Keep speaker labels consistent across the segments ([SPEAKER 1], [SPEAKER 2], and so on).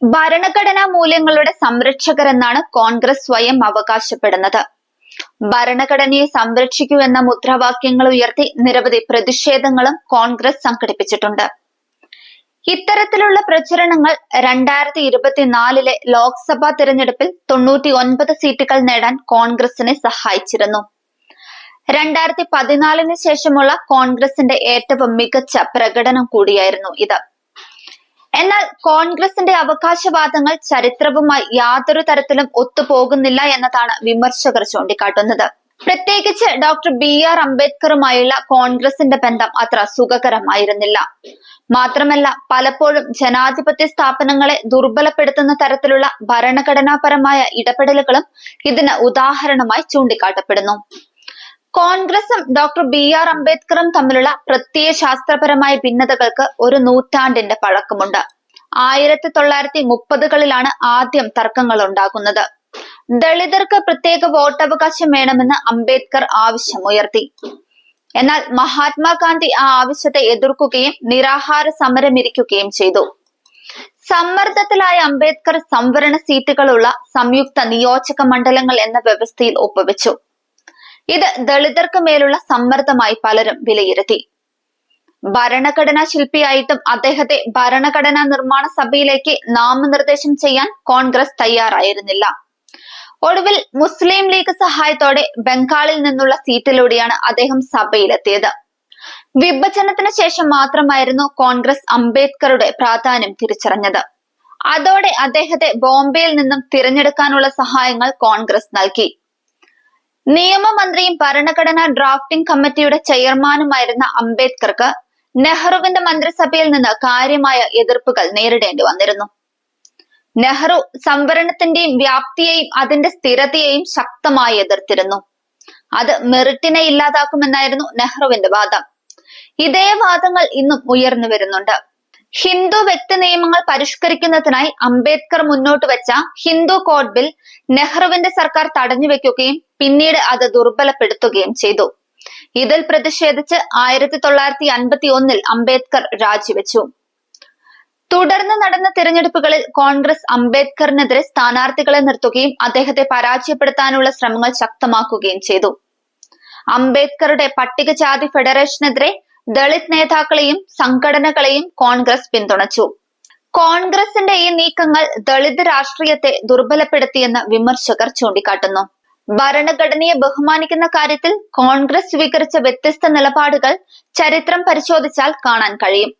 [SPEAKER 1] ഭരണഘടനാ മൂല്യങ്ങളുടെ സംരക്ഷകരെന്നാണ് കോൺഗ്രസ് സ്വയം അവകാശപ്പെടുന്നത്. ഭരണഘടനയെ സംരക്ഷിക്കൂ എന്ന മുദ്രാവാക്യങ്ങൾ ഉയർത്തി നിരവധി പ്രതിഷേധങ്ങളും കോൺഗ്രസ് സംഘടിപ്പിച്ചിട്ടുണ്ട്. ഇത്തരത്തിലുള്ള പ്രചരണങ്ങൾ രണ്ടായിരത്തി ഇരുപത്തിനാലിലെ ലോക്സഭാ തിരഞ്ഞെടുപ്പിൽ തൊണ്ണൂറ്റി ഒൻപത് സീറ്റുകൾ നേടാൻ കോൺഗ്രസിനെ സഹായിച്ചിരുന്നു. രണ്ടായിരത്തി പതിനാലിന് ശേഷമുള്ള കോൺഗ്രസിന്റെ ഏറ്റവും മികച്ച പ്രകടനം കൂടിയായിരുന്നു ഇത്. എന്നാൽ കോൺഗ്രസിന്റെ അവകാശവാദങ്ങൾ ചരിത്രവുമായി യാതൊരു തരത്തിലും ഒത്തുപോകുന്നില്ല എന്നതാണ് വിമർശകർ ചൂണ്ടിക്കാട്ടുന്നത്. പ്രത്യേകിച്ച് ഡോക്ടർ ബി ആർ അംബേദ്കറുമായുള്ള കോൺഗ്രസിന്റെ ബന്ധം അത്ര സുഖകരമായിരുന്നില്ല. മാത്രമല്ല പലപ്പോഴും ജനാധിപത്യ സ്ഥാപനങ്ങളെ ദുർബലപ്പെടുത്തുന്ന തരത്തിലുള്ള ഭരണഘടനാപരമായ ഇടപെടലുകളും ഇതിന് ഉദാഹരണമായി ചൂണ്ടിക്കാട്ടപ്പെടുന്നു. കോൺഗ്രസും ഡോക്ടർ ബി ആർ അംബേദ്കറും തമ്മിലുള്ള പ്രത്യയ ശാസ്ത്രപരമായ ഭിന്നതകൾക്ക് ഒരു നൂറ്റാണ്ടിന്റെ പഴക്കമുണ്ട്. ആയിരത്തി തൊള്ളായിരത്തി മുപ്പതുകളിലാണ് ആദ്യം തർക്കങ്ങൾ ഉണ്ടാകുന്നത്. ദളിതർക്ക് പ്രത്യേക വോട്ടവകാശം വേണമെന്ന് അംബേദ്കർ ആവശ്യമുയർത്തി. എന്നാൽ മഹാത്മാഗാന്ധി ആ ആവശ്യത്തെ എതിർക്കുകയും നിരാഹാര സമരമിരിക്കുകയും ചെയ്തു. സമ്മർദ്ദത്തിലായ അംബേദ്കർ സംവരണ സീറ്റുകളുള്ള സംയുക്ത നിയോജക മണ്ഡലങ്ങൾ എന്ന വ്യവസ്ഥയിൽ ഒപ്പുവെച്ചു. ഇത് ദളിതർക്ക് മേലുള്ള സമ്മർദ്ദമായി പലരും വിലയിരുത്തി. ഭരണഘടനാ ശില്പിയായിട്ടും അദ്ദേഹത്തെ ഭരണഘടനാ നിർമ്മാണ സഭയിലേക്ക് നാമനിർദ്ദേശം ചെയ്യാൻ കോൺഗ്രസ് തയ്യാറായിരുന്നില്ല. ഒടുവിൽ മുസ്ലിം ലീഗ് സഹായത്തോടെ ബംഗാളിൽ നിന്നുള്ള സീറ്റിലൂടെയാണ് അദ്ദേഹം സഭയിലെത്തിയത്. വിഭജനത്തിന് ശേഷം മാത്രമായിരുന്നു കോൺഗ്രസ് അംബേദ്കറുടെ പ്രാധാന്യം തിരിച്ചറിഞ്ഞത്. അതോടെ അദ്ദേഹത്തെ ബോംബെയിൽ നിന്നും തിരഞ്ഞെടുക്കാനുള്ള സഹായങ്ങൾ കോൺഗ്രസ് നൽകി. നിയമമന്ത്രിയും ഭരണഘടനാ ഡ്രാഫ്റ്റിംഗ് കമ്മിറ്റിയുടെ ചെയർമാനുമായിരുന്ന അംബേദ്കർക്ക് നെഹ്റുവിന്റെ മന്ത്രിസഭയിൽ നിന്ന് കാര്യമായ എതിർപ്പുകൾ നേരിടേണ്ടി വന്നിരുന്നു. നെഹ്റു സംവരണത്തിന്റെയും വ്യാപ്തിയെയും അതിന്റെ സ്ഥിരതയെയും ശക്തമായി എതിർത്തിരുന്നു. അത് മെറിറ്റിനെ ഇല്ലാതാക്കുമെന്നായിരുന്നു നെഹ്റുവിന്റെ വാദം. ഇതേ വാദങ്ങൾ ഇന്നും ഉയർന്നു വരുന്നുണ്ട്. ഹിന്ദു വ്യക്തി നിയമങ്ങൾ പരിഷ്കരിക്കുന്നതിനായി അംബേദ്കർ മുന്നോട്ട് വെച്ച ഹിന്ദു കോഡ് ബിൽ നെഹ്റുവിന്റെ സർക്കാർ തടഞ്ഞു വെക്കുകയും പിന്നീട് അത് ദുർബലപ്പെടുത്തുകയും ചെയ്തു. ഇതിൽ പ്രതിഷേധിച്ച് ആയിരത്തി തൊള്ളായിരത്തി അൻപത്തി ഒന്നിൽ അംബേദ്കർ രാജിവെച്ചു. തുടർന്ന് നടന്ന തിരഞ്ഞെടുപ്പുകളിൽ കോൺഗ്രസ് അംബേദ്കറിനെതിരെ സ്ഥാനാർത്ഥികളെ നിർത്തുകയും അദ്ദേഹത്തെ പരാജയപ്പെടുത്താനുള്ള ശ്രമങ്ങൾ ശക്തമാക്കുകയും ചെയ്തു. അംബേദ്കറുടെ പട്ടികജാതി ഫെഡറേഷനെതിരെ ദളിത് നേതാക്കളെയും സംഘടനകളെയും കോൺഗ്രസ് പിന്തുണച്ചു. കോൺഗ്രസിന്റെ ഈ നീക്കങ്ങൾ ദളിത് രാഷ്ട്രീയത്തെ ദുർബലപ്പെടുത്തിയെന്ന് വിമർശകർ ചൂണ്ടിക്കാട്ടുന്നു. ഭരണഘടനയെ ബഹുമാനിക്കുന്ന കാര്യത്തിൽ കോൺഗ്രസ് സ്വീകരിച്ച വ്യത്യസ്ത നിലപാടുകൾ ചരിത്രം പരിശോധിച്ചാൽ കാണാൻ കഴിയും.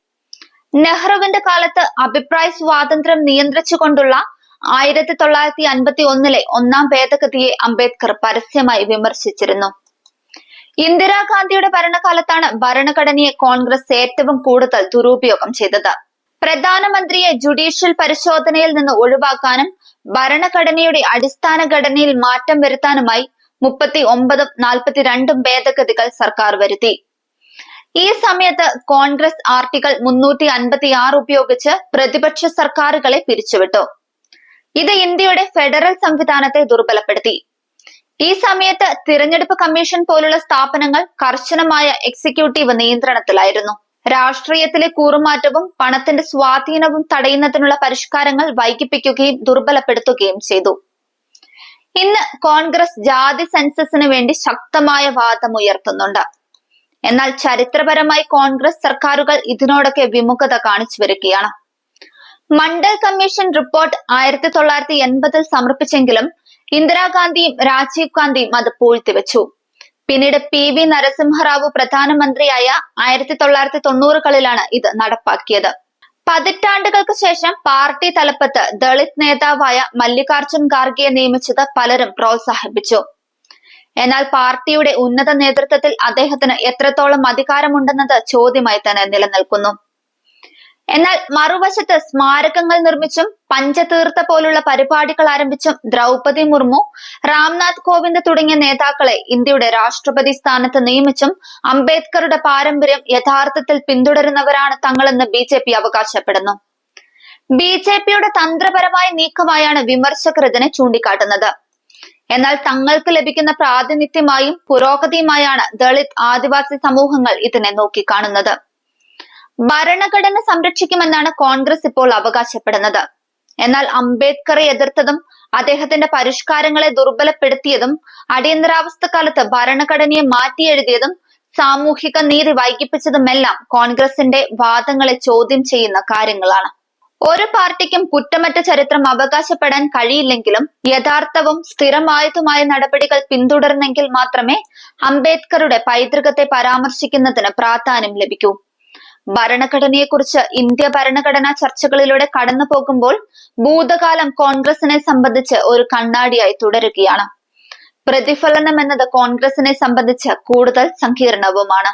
[SPEAKER 1] നെഹ്റുവിന്റെ കാലത്ത് അഭിപ്രായ സ്വാതന്ത്ര്യം നിയന്ത്രിച്ചുകൊണ്ടുള്ള ആയിരത്തി തൊള്ളായിരത്തി അൻപത്തി ഒന്നിലെ ഒന്നാം ഭേദഗതിയെ അംബേദ്കർ പരസ്യമായി വിമർശിച്ചിരുന്നു. ഇന്ദിരാഗാന്ധിയുടെ ഭരണകാലത്താണ് ഭരണഘടനയെ കോൺഗ്രസ് ഏറ്റവും കൂടുതൽ ദുരുപയോഗം ചെയ്തത്. പ്രധാനമന്ത്രിയെ ജുഡീഷ്യൽ പരിശോധനയിൽ നിന്ന് ഒഴിവാക്കാനും ഭരണഘടനയുടെ അടിസ്ഥാന ഘടനയിൽ മാറ്റം വരുത്താനുമായി മുപ്പത്തി ഒമ്പതും നാൽപ്പത്തിരണ്ടും ഭേദഗതികൾ സർക്കാർ വരുത്തി. ഈ സമയത്ത് കോൺഗ്രസ് ആർട്ടിക്കൽ മുന്നൂറ്റി അൻപത്തി ആറ് ഉപയോഗിച്ച് പ്രതിപക്ഷ സർക്കാരുകളെ പിരിച്ചുവിട്ടു. ഇത് ഇന്ത്യയുടെ ഫെഡറൽ സംവിധാനത്തെ ദുർബലപ്പെടുത്തി. ഈ സമയത്ത് തിരഞ്ഞെടുപ്പ് കമ്മീഷൻ പോലുള്ള സ്ഥാപനങ്ങൾ കർശനമായ എക്സിക്യൂട്ടീവ് നിയന്ത്രണത്തിലായിരുന്നു. രാഷ്ട്രീയത്തിലെ കൂറുമാറ്റവും പണത്തിന്റെ സ്വാധീനവും തടയുന്നതിനുള്ള പരിഷ്കാരങ്ങൾ വൈകിപ്പിക്കുകയും ദുർബലപ്പെടുത്തുകയും ചെയ്തു. ഇന്ന് കോൺഗ്രസ് ജാതി സെൻസസിന് വേണ്ടി ശക്തമായ വാദമുയർത്തുന്നുണ്ട് എന്നാൽ ചരിത്രപരമായി കോൺഗ്രസ് സർക്കാരുകൾ ഇതിനോടൊക്കെ വിമുഖത കാണിച്ചു വരികയാണ്. മണ്ഡൽ കമ്മീഷൻ റിപ്പോർട്ട് ആയിരത്തി തൊള്ളായിരത്തി എൺപതിൽ സമർപ്പിച്ചെങ്കിലും ഇന്ദിരാഗാന്ധിയും രാജീവ് ഗാന്ധിയും അത് പൂഴ്ത്തിവെച്ചു പിന്നീട് പി വി നരസിംഹറാവു പ്രധാനമന്ത്രിയായ ആയിരത്തി തൊള്ളായിരത്തി തൊണ്ണൂറുകളിലാണ് ഇത് നടപ്പാക്കിയത്. പതിറ്റാണ്ടുകൾക്ക് ശേഷം പാർട്ടി തലപ്പത്ത് ദളിത് നേതാവായ മല്ലികാർജുൻ ഖാർഗെയെ നിയമിച്ചത് പലരും പ്രോത്സാഹിപ്പിച്ചു. എന്നാൽ പാർട്ടിയുടെ ഉന്നത നേതൃത്വത്തിൽ അദ്ദേഹത്തിന് എത്രത്തോളം അധികാരമുണ്ടെന്നത് ചോദ്യമായി തന്നെ നിലനിൽക്കുന്നു. എന്നാൽ മറുവശത്ത് സ്മാരകങ്ങൾ നിർമ്മിച്ചും പഞ്ചതീർത്ഥ പോലുള്ള പരിപാടികൾ ആരംഭിച്ചും ദ്രൗപതി മുർമു രാംനാഥ് കോവിന്ദ് തുടങ്ങിയ നേതാക്കളെ ഇന്ത്യയുടെ രാഷ്ട്രപതി സ്ഥാനത്ത് നിയമിച്ചും അംബേദ്കറുടെ പാരമ്പര്യം യഥാർത്ഥത്തിൽ പിന്തുടരുന്നവരാണ് തങ്ങളെന്ന് ബി ജെ പി അവകാശപ്പെടുന്നു. ബി ജെ പിയുടെ തന്ത്രപരമായ നീക്കമായാണ് വിമർശകർ ഇതിനെ ചൂണ്ടിക്കാട്ടുന്നത്. എന്നാൽ തങ്ങൾക്ക് ലഭിക്കുന്ന പ്രാതിനിധ്യമായും പുരോഗതിയുമായാണ് ദളിത് ആദിവാസി സമൂഹങ്ങൾ ഇതിനെ നോക്കിക്കാണുന്നത്. ഭരണഘടന സംരക്ഷിക്കുമെന്നാണ് കോൺഗ്രസ് ഇപ്പോൾ അവകാശപ്പെടുന്നത്. എന്നാൽ അംബേദ്കറെ എതിർത്തതും അദ്ദേഹത്തിന്റെ പരിഷ്കാരങ്ങളെ ദുർബലപ്പെടുത്തിയതും അടിയന്തരാവസ്ഥ കാലത്ത് ഭരണഘടനയെ മാറ്റിയെഴുതിയതും സാമൂഹിക നീതി വൈകിപ്പിച്ചതുമെല്ലാം കോൺഗ്രസിന്റെ വാദങ്ങളെ ചോദ്യം ചെയ്യുന്ന കാര്യങ്ങളാണ്. ഒരു പാർട്ടിക്കും കുറ്റമറ്റ ചരിത്രം അവകാശപ്പെടാൻ കഴിയില്ലെങ്കിലും യഥാർത്ഥവും സ്ഥിരമായതുമായ നടപടികൾ പിന്തുടർന്നെങ്കിൽ മാത്രമേ അംബേദ്കറുടെ പൈതൃകത്തെ പരാമർശിക്കുന്നതിന് പ്രാധാന്യം ലഭിക്കൂ. ഭരണഘടനയെക്കുറിച്ച് ഇന്ത്യ ഭരണഘടനാ ചർച്ചകളിലൂടെ കടന്നു പോകുമ്പോൾ ഭൂതകാലം കോൺഗ്രസിനെ സംബന്ധിച്ച് ഒരു കണ്ണാടിയായി തുടരുകയാണ്. പ്രതിഫലനം എന്നത് കോൺഗ്രസിനെ സംബന്ധിച്ച് കൂടുതൽ സങ്കീർണവുമാണ്.